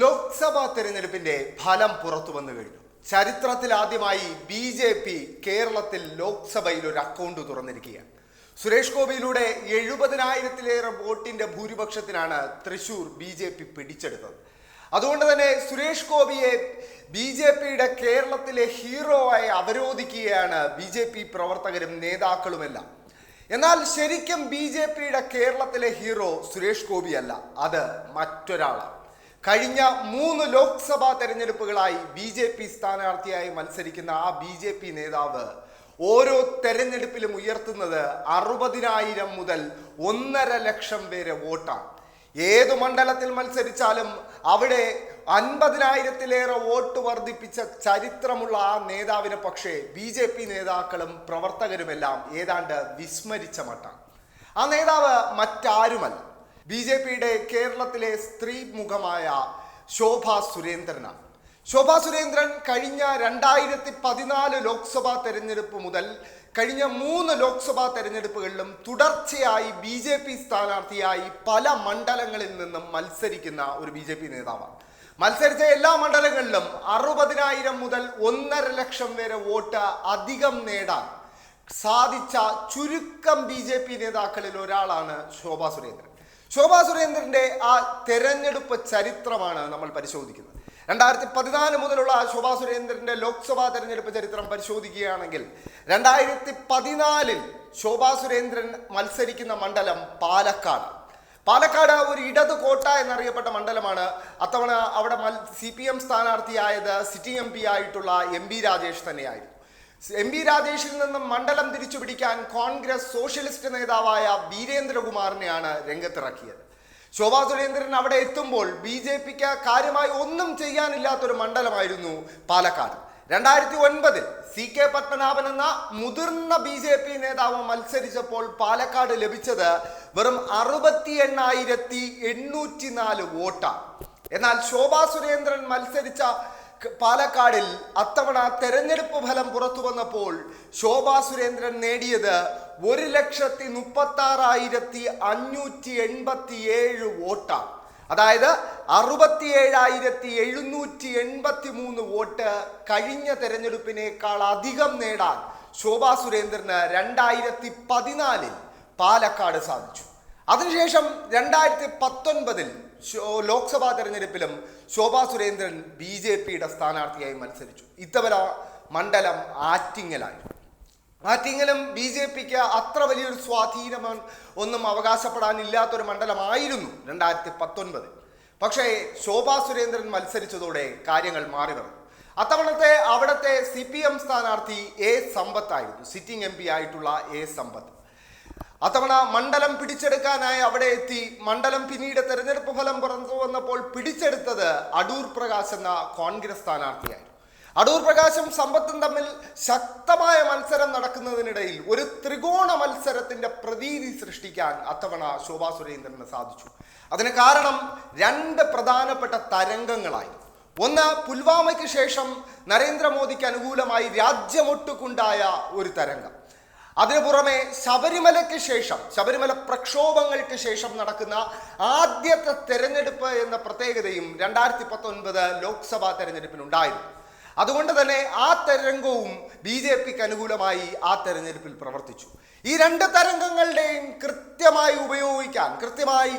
ലോക്സഭാ തെരഞ്ഞെടുപ്പിന്റെ ഫലം പുറത്തു വന്നു കഴിഞ്ഞു. ചരിത്രത്തിൽ ആദ്യമായി ബി ജെ പി കേരളത്തിൽ ലോക്സഭയിൽ ഒരു അക്കൗണ്ട് തുറന്നിരിക്കുകയാണ്. സുരേഷ് ഗോപിയിലൂടെ എഴുപതിനായിരത്തിലേറെ വോട്ടിന്റെ ഭൂരിപക്ഷത്തിനാണ് തൃശൂർ ബി ജെ പി പിടിച്ചെടുത്തത്. അതുകൊണ്ട് തന്നെ സുരേഷ് ഗോപിയെ ബി ജെ പിയുടെ കേരളത്തിലെ ഹീറോ ആയി അവരോധിക്കുകയാണ് ബി ജെ പി പ്രവർത്തകരും നേതാക്കളുമെല്ലാം. എന്നാൽ ശരിക്കും ബി ജെ പിയുടെ കേരളത്തിലെ ഹീറോ സുരേഷ് ഗോപിയല്ല അത് മറ്റൊരാളാണ്. കഴിഞ്ഞ മൂന്ന് ലോക്സഭാ തെരഞ്ഞെടുപ്പുകളായി ബി ജെ പി സ്ഥാനാർത്ഥിയായി മത്സരിക്കുന്ന ആ ബി ജെ പി നേതാവ് ഓരോ തെരഞ്ഞെടുപ്പിലും ഉയർത്തുന്നത് അറുപതിനായിരം മുതൽ ഒന്നര ലക്ഷം പേരെ വോട്ടാണ്. ഏത് മണ്ഡലത്തിൽ മത്സരിച്ചാലും അവിടെ അൻപതിനായിരത്തിലേറെ വോട്ട് വർദ്ധിപ്പിച്ച ചരിത്രമുള്ള ആ നേതാവിനെ പക്ഷേ ബി ജെ പി നേതാക്കളും പ്രവർത്തകരുമെല്ലാം ഏതാണ്ട് വിസ്മരിച്ച മട്ടാണ്. ആ നേതാവ് മറ്റാരുമല്ല. ബി ജെ പിയുടെ കേരളത്തിലെ സ്ത്രീ മുഖമായ ശോഭ സുരേന്ദ്രനാണ്. ശോഭ സുരേന്ദ്രൻ കഴിഞ്ഞ രണ്ടായിരത്തി പതിനാല് ലോക്സഭാ തെരഞ്ഞെടുപ്പ് മുതൽ കഴിഞ്ഞ മൂന്ന് ലോക്സഭാ തെരഞ്ഞെടുപ്പുകളിലും തുടർച്ചയായി ബി ജെ പി സ്ഥാനാർത്ഥിയായി പല മണ്ഡലങ്ങളിൽ നിന്നും മത്സരിക്കുന്ന ഒരു ബി ജെ പി നേതാവാണ്. മത്സരിച്ച എല്ലാ മണ്ഡലങ്ങളിലും അറുപതിനായിരം മുതൽ ഒന്നര ലക്ഷം വരെ വോട്ട് അധികം നേടാൻ സാധിച്ച ചുരുക്കം ബി ജെ പി നേതാക്കളിൽ ഒരാളാണ് ശോഭ സുരേന്ദ്രൻ. ശോഭാ സുരേന്ദ്രന്റെ ആ തെരഞ്ഞെടുപ്പ് ചരിത്രമാണ് നമ്മൾ പരിശോധിക്കുന്നത്. രണ്ടായിരത്തി പതിനാല് മുതലുള്ള ശോഭാ സുരേന്ദ്രന്റെ ലോക്സഭാ തെരഞ്ഞെടുപ്പ് ചരിത്രം പരിശോധിക്കുകയാണെങ്കിൽ രണ്ടായിരത്തി പതിനാലിൽ ശോഭാ സുരേന്ദ്രൻ മത്സരിക്കുന്ന മണ്ഡലം പാലക്കാട്. പാലക്കാട് ഒരു ഇടത് കോട്ട എന്നറിയപ്പെട്ട മണ്ഡലമാണ്. അത്തവണ അവിടെ സി പി എം സ്ഥാനാർത്ഥിയായത് സിറ്റിംഗ് എം പി ആയിട്ടുള്ള എം ബി രാജേഷ് തന്നെയായിരുന്നു. എം പി രാജേഷിൽ നിന്നും മണ്ഡലം തിരിച്ചു പിടിക്കാൻ കോൺഗ്രസ് സോഷ്യലിസ്റ്റ് നേതാവായ വീരേന്ദ്രകുമാറിനെയാണ് രംഗത്തിറക്കിയത്. ശോഭാ സുരേന്ദ്രൻ അവിടെ എത്തുമ്പോൾ ബി ജെ പിക്ക് കാര്യമായി ഒന്നും ചെയ്യാനില്ലാത്തൊരു മണ്ഡലമായിരുന്നു പാലക്കാട്. രണ്ടായിരത്തി ഒൻപതിൽ സി കെ പത്മനാഭൻ എന്ന മുതിർന്ന ബി ജെ പി നേതാവ് മത്സരിച്ചപ്പോൾ പാലക്കാട് ലഭിച്ചത് വെറും അറുപത്തി എണ്ണായിരത്തി എണ്ണൂറ്റി നാല് വോട്ടാണ്. എന്നാൽ ശോഭാ സുരേന്ദ്രൻ മത്സരിച്ച പാലക്കാടിൽ അത്തവണ തെരഞ്ഞെടുപ്പ് ഫലം പുറത്തു വന്നപ്പോൾ ശോഭാ സുരേന്ദ്രൻ നേടിയത് ഒരു ലക്ഷത്തി മുപ്പത്തി ആറായിരത്തി അഞ്ഞൂറ്റി എൺപത്തി ഏഴ് വോട്ടാണ്. അതായത് അറുപത്തി ഏഴായിരത്തി എഴുന്നൂറ്റി എൺപത്തി മൂന്ന് വോട്ട് കഴിഞ്ഞ തെരഞ്ഞെടുപ്പിനേക്കാൾ അധികം നേടാൻ ശോഭാ സുരേന്ദ്രന് രണ്ടായിരത്തി പതിനാലിൽ പാലക്കാട് സാധിച്ചു. അതിനുശേഷം രണ്ടായിരത്തി പത്തൊൻപതിൽ ലോക്സഭാ തെരഞ്ഞെടുപ്പിലും ശോഭാ സുരേന്ദ്രൻ ബി ജെ പിയുടെ സ്ഥാനാർത്ഥിയായി മത്സരിച്ചു. ഇത്തവണ മണ്ഡലം ആറ്റിങ്ങലായിരുന്നു ആറ്റിങ്ങലും ബി ജെ പിക്ക് അത്ര വലിയൊരു സ്വാധീനം ഒന്നും അവകാശപ്പെടാനില്ലാത്തൊരു മണ്ഡലമായിരുന്നു രണ്ടായിരത്തി പത്തൊൻപത് പക്ഷേ ശോഭാ സുരേന്ദ്രൻ മത്സരിച്ചതോടെ കാര്യങ്ങൾ മാറി വന്നു അത്തവണത്തെ അവിടുത്തെ സി പി എം സ്ഥാനാർത്ഥി എ സമ്പത്തായിരുന്നു സിറ്റിംഗ് എം പി ആയിട്ടുള്ള എ സമ്പത്ത്. അത്തവണ മണ്ഡലം പിടിച്ചെടുക്കാനായി അവിടെ എത്തി. മണ്ഡലം പിന്നീട് തെരഞ്ഞെടുപ്പ് ഫലം പുറത്തു വന്നപ്പോൾ പിടിച്ചെടുത്തത് അടൂർ പ്രകാശ് എന്ന കോൺഗ്രസ് സ്ഥാനാർത്ഥിയായിരുന്നു. അടൂർ പ്രകാശും സമ്പത്തും തമ്മിൽ ശക്തമായ മത്സരം നടക്കുന്നതിനിടയിൽ ഒരു ത്രികോണ മത്സരത്തിന്റെ പ്രതീതി സൃഷ്ടിക്കാൻ അത്തവണ ശോഭാ സുരേന്ദ്രന് സാധിച്ചു. അതിന് കാരണം രണ്ട് പ്രധാനപ്പെട്ട തരംഗങ്ങളായി ഒന്ന് പുൽവാമയ്ക്ക് ശേഷം നരേന്ദ്രമോദിക്ക് അനുകൂലമായി രാജ്യമൊട്ടുക്കുണ്ടായ ഒരു തരംഗം. അതിനു പുറമെ ശബരിമലയ്ക്ക് ശേഷം ശബരിമല പ്രക്ഷോഭങ്ങൾക്ക് ശേഷം നടക്കുന്ന ആദ്യത്തെ തെരഞ്ഞെടുപ്പ് എന്ന പ്രത്യേകതയും രണ്ടായിരത്തി പത്തൊൻപത് ലോക്സഭാ തെരഞ്ഞെടുപ്പിനുണ്ടായിരുന്നു. അതുകൊണ്ട് തന്നെ ആ തരംഗവും ബി ജെ പിക്ക് അനുകൂലമായി ആ തെരഞ്ഞെടുപ്പിൽ പ്രവർത്തിച്ചു. ഈ രണ്ട് തരംഗങ്ങളുടെയും കൃത്യമായി ഉപയോഗിക്കാൻ കൃത്യമായി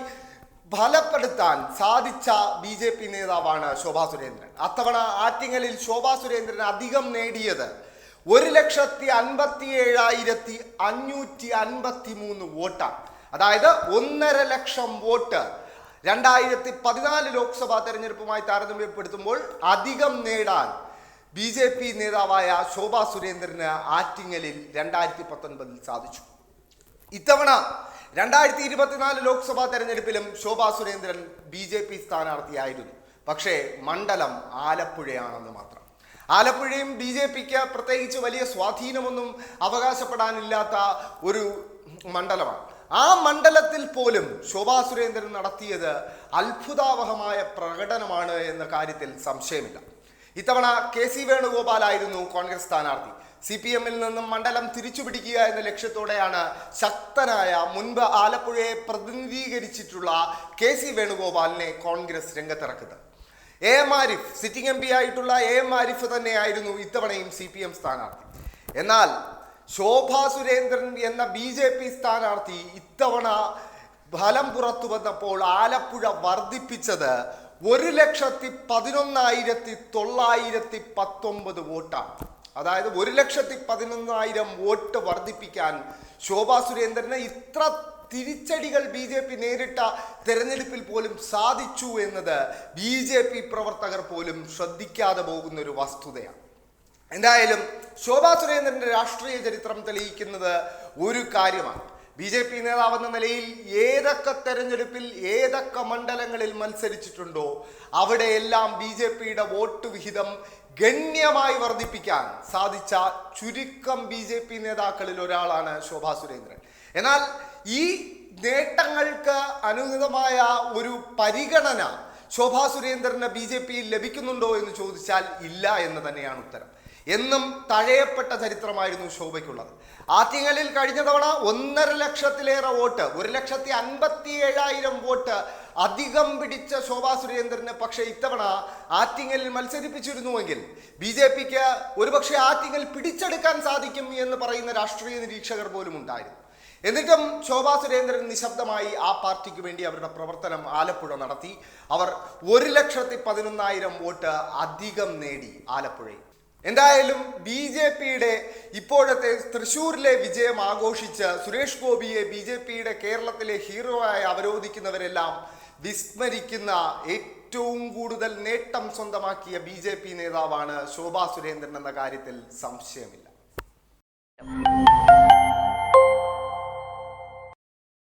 ഫലപ്പെടുത്താൻ സാധിച്ച ബി ജെ പി നേതാവാണ് ശോഭാ സുരേന്ദ്രൻ. അത്തവണ ആറ്റിങ്ങലിൽ ശോഭാ സുരേന്ദ്രൻ അധികം നേടിയത് ഒരു ലക്ഷത്തി അൻപത്തി ഏഴായിരത്തി അഞ്ഞൂറ്റി അൻപത്തി മൂന്ന് വോട്ടാണ്. അതായത് ഒന്നര ലക്ഷം വോട്ട് രണ്ടായിരത്തി പതിനാല് ലോക്സഭാ തെരഞ്ഞെടുപ്പുമായി താരതമ്യപ്പെടുത്തുമ്പോൾ അധികം നേടാൻ ബി ജെ പി നേതാവായ ശോഭാ സുരേന്ദ്രന് ആറ്റിങ്ങലിൽ രണ്ടായിരത്തി പത്തൊൻപതിൽ സാധിച്ചു. ഇത്തവണ രണ്ടായിരത്തി ഇരുപത്തിനാല് ലോക്സഭാ തെരഞ്ഞെടുപ്പിലും Shobha Surendran B J P സ്ഥാനാർത്ഥിയായിരുന്നു. പക്ഷേ മണ്ഡലം ആലപ്പുഴയാണെന്ന് മാത്രം. ആലപ്പുഴയും ബി ജെ പിക്ക് പ്രത്യേകിച്ച് വലിയ സ്വാധീനമൊന്നും അവകാശപ്പെടാനില്ലാത്ത ഒരു മണ്ഡലമാണ്. ആ മണ്ഡലത്തിൽ പോലും ശോഭാ സുരേന്ദ്രൻ നടത്തിയത് അത്ഭുതാവഹമായ പ്രകടനമാണ് എന്ന കാര്യത്തിൽ സംശയമില്ല. ഇത്തവണ കെ സി വേണുഗോപാലായിരുന്നു കോൺഗ്രസ് സ്ഥാനാർത്ഥി. സി പി എമ്മിൽ നിന്നും മണ്ഡലം തിരിച്ചുപിടിക്കുക എന്ന ലക്ഷ്യത്തോടെയാണ് ശക്തനായ മുൻപ് ആലപ്പുഴയെ പ്രതിനിധീകരിച്ചിട്ടുള്ള കെ സി വേണുഗോപാലിനെ Congress രംഗത്തിറക്കുന്നത്. A M Arif sitting M P ആയിട്ടുള്ള എ എം ആരിഫ് തന്നെയായിരുന്നു ഇത്തവണയും സി പി എം സ്ഥാനാർത്ഥി. എന്നാൽ ശോഭാ സുരേന്ദ്രൻ എന്ന ബി ജെ പി സ്ഥാനാർത്ഥി ഇത്തവണ ഫലം പുറത്തു വന്നപ്പോൾ ആലപ്പുഴ വർദ്ധിപ്പിച്ചത് ഒരു ലക്ഷത്തി പതിനൊന്നായിരത്തി തൊള്ളായിരത്തി പത്തൊമ്പത് വോട്ടാണ്. അതായത് ഒരു ലക്ഷത്തി പതിനൊന്നായിരം വോട്ട് വർദ്ധിപ്പിക്കാൻ ശോഭാ സുരേന്ദ്രന് ഇത്ര തിരിച്ചടികൾ ബി ജെ പി നേരിട്ട തെരഞ്ഞെടുപ്പിൽ പോലും സാധിച്ചു എന്നത് ബി ജെ പി പ്രവർത്തകർ പോലും ശ്രദ്ധിക്കാതെ പോകുന്ന ഒരു വസ്തുതയാണ്. എന്തായാലും ശോഭാ സുരേന്ദ്രന്റെ രാഷ്ട്രീയ ചരിത്രം തെളിയിക്കുന്നത് ഒരു കാര്യമാണ്. ബി ജെ പി നേതാവെന്ന നിലയിൽ ഏതൊക്കെ തെരഞ്ഞെടുപ്പിൽ ഏതൊക്കെ മണ്ഡലങ്ങളിൽ മത്സരിച്ചിട്ടുണ്ടോ അവിടെയെല്ലാം ബി ജെ പിയുടെ വോട്ട് വിഹിതം ഗണ്യമായി വർദ്ധിപ്പിക്കാൻ സാധിച്ച ചുരുക്കം ബി ജെ പി നേതാക്കളിൽ ഒരാളാണ് ശോഭാ സുരേന്ദ്രൻ. എന്നാൽ ഈ നേട്ടങ്ങൾക്ക് അനുഗതമായ ഒരു പരിഗണന ശോഭാ സുരേന്ദ്രന് ബി ജെ പിയിൽ ലഭിക്കുന്നുണ്ടോ എന്ന് ചോദിച്ചാൽ ഇല്ല എന്ന് തന്നെയാണ് ഉത്തരം. എന്നും തഴയപ്പെട്ട ചരിത്രമായിരുന്നു ശോഭയ്ക്കുള്ളത്. ആറ്റിങ്ങലിൽ കഴിഞ്ഞ തവണ ഒന്നര ലക്ഷത്തിലേറെ വോട്ട് ഒരു ലക്ഷത്തി അൻപത്തി ഏഴായിരം വോട്ട് അധികം പിടിച്ച ശോഭാ സുരേന്ദ്രനെ പക്ഷേ ഇത്തവണ ആറ്റിങ്ങലിൽ മത്സരിപ്പിച്ചിരുന്നുവെങ്കിൽ ബി ജെ പിക്ക് ഒരുപക്ഷെ ആറ്റിങ്ങൽ പിടിച്ചെടുക്കാൻ സാധിക്കും എന്ന് പറയുന്ന രാഷ്ട്രീയ നിരീക്ഷകർ പോലും ഉണ്ടായിരുന്നു. എന്നിട്ടും ശോഭാ സുരേന്ദ്രൻ നിശബ്ദമായി ആ പാർട്ടിക്ക് വേണ്ടി അവരുടെ പ്രവർത്തനം ആലപ്പുഴ നടത്തി. അവർ ഒരു ലക്ഷത്തി പതിനൊന്നായിരം വോട്ട് അധികം നേടി ആലപ്പുഴയിൽ. എന്തായാലും ബി ജെ പിയുടെ ഇപ്പോഴത്തെ തൃശ്ശൂരിലെ വിജയം ആഘോഷിച്ച് സുരേഷ് ഗോപിയെ ബി ജെ പിയുടെ കേരളത്തിലെ ഹീറോയായി അവരോധിക്കുന്നവരെല്ലാം വിസ്മരിക്കുന്ന ഏറ്റവും കൂടുതൽ നേട്ടം സ്വന്തമാക്കിയ ബി ജെ പി നേതാവാണ് ശോഭാ സുരേന്ദ്രൻ എന്ന കാര്യത്തിൽ സംശയമില്ല.